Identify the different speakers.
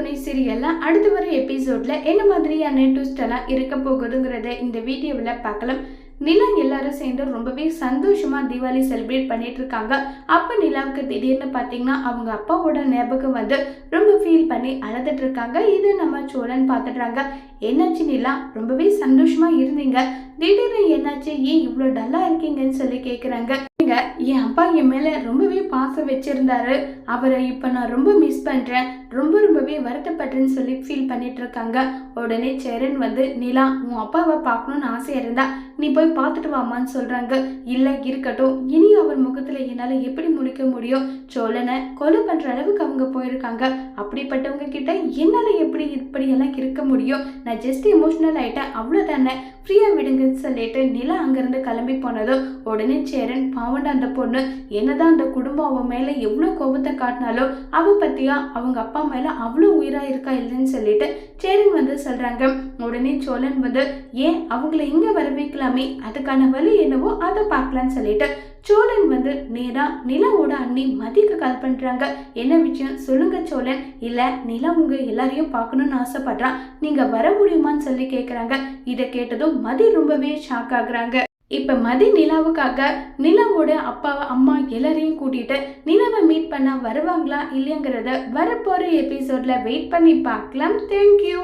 Speaker 1: துணை சீரியல்ல அடுத்து வர எபிசோட்ல என்ன மாதிரியான ட்விஸ்டெல்லாம் இருக்க போகுதுங்கிறத இந்த வீடியோவில் பார்க்கலாம். நிலா எல்லாரும் சேர்ந்து ரொம்பவே சந்தோஷமாக தீபாவளி செலிப்ரேட் பண்ணிட்டு இருக்காங்க. அப்போ நிலாவுக்கு திடீர்னு பார்த்தீங்கன்னா அவங்க அப்பாவோட ஞாபகம் வந்து ரொம்ப ஃபீல் பண்ணி அழுதுட்டு இருக்காங்க. இதை நம்ம சோழன் பார்த்துடுறாங்க என்னாச்சு நிலா? ரொம்பவே சந்தோஷமாக இருந்தீங்க. திடீர்னு என்னாச்சு? ஏன் இவ்வளோ டல்லாக இருக்கீங்கன்னு சொல்லி கேட்குறாங்க நீங்க என் அப்பா என் மேல ரொம்பவே பாசம் வச்சிருந்தாரு. அவரை இப்போ நான் ரொம்ப மிஸ் பண்றேன். ரொம்ப ரொம்பவே வருத்தப்படுறேன்னு சொல்லி ஃபீல் பண்ணிட்டு இருக்காங்க. உடனே சேரன் வந்து நிலா உன் அப்பாவை பார்க்கணும்னு ஆசையாக இருந்தா நீ போய் பார்த்துட்டு வாமான்னு சொல்றாங்க. இல்ல இருக்கட்டும். இனி அவர் முகத்துல என்னால எப்படி முடிக்க முடியும்? சோழனை கொலை பண்ற அளவுக்கு அவங்க போயிருக்காங்க. அப்படிப்பட்டவங்க கிட்ட என்னால எப்படி இப்படி எல்லாம் இருக்க முடியும்? நான் ஜஸ்ட் எமோஷனல் ஆயிட்டேன். அவ்வளவுதானே? ஃப்ரீயா விடுங்கன்னு சொல்லிட்டு நிலா அங்கிருந்து கிளம்பி போனதும் உடனே சேரன் பாவண்ட அந்த பொண்ணு. என்னதான் அந்த குடும்பம் அவன் மேலே எவ்வளோ கோபத்தை காட்டினாலும் அவ பற்றியா அவங்க அப்பா மேலே அவ்வளோ உயிராக இருக்கா இல்லைன்னு சொல்லிட்டு சேரன் வந்து சொல்கிறாங்க உடனே சோழன் வந்து ஏன் அவங்கள இங்கே வர வைக்கலாமே? அதுக்கான வழி என்னவோ அதை பார்க்கலான்னு சொல்லிட்டு சோழன் வந்து நேரா நிலாவோட அண்ணி மதிக்கு கால் பண்றாங்க. என்ன விஷயம்? சொல்லுங்க சோழன். இல்ல நிலா உங்க எல்லாரையும் பார்க்கணும்னு ஆசைப்படுறான். நீங்க வர முடியுமான்னு சொல்லி கேட்குறாங்க இதை கேட்டதும் மதி ரொம்பவே ஷாக் ஆகுறாங்க. இப்போ மதி நிலாவுக்காக நிலாவோட அப்பா அம்மா எல்லாரையும் கூட்டிகிட்டு நிலாவை மீட் பண்ண வருவாங்களா இல்லைங்கிறத வரப்போகிற எபிசோடில் வெயிட் பண்ணி பார்க்கலாம். தேங்க்யூ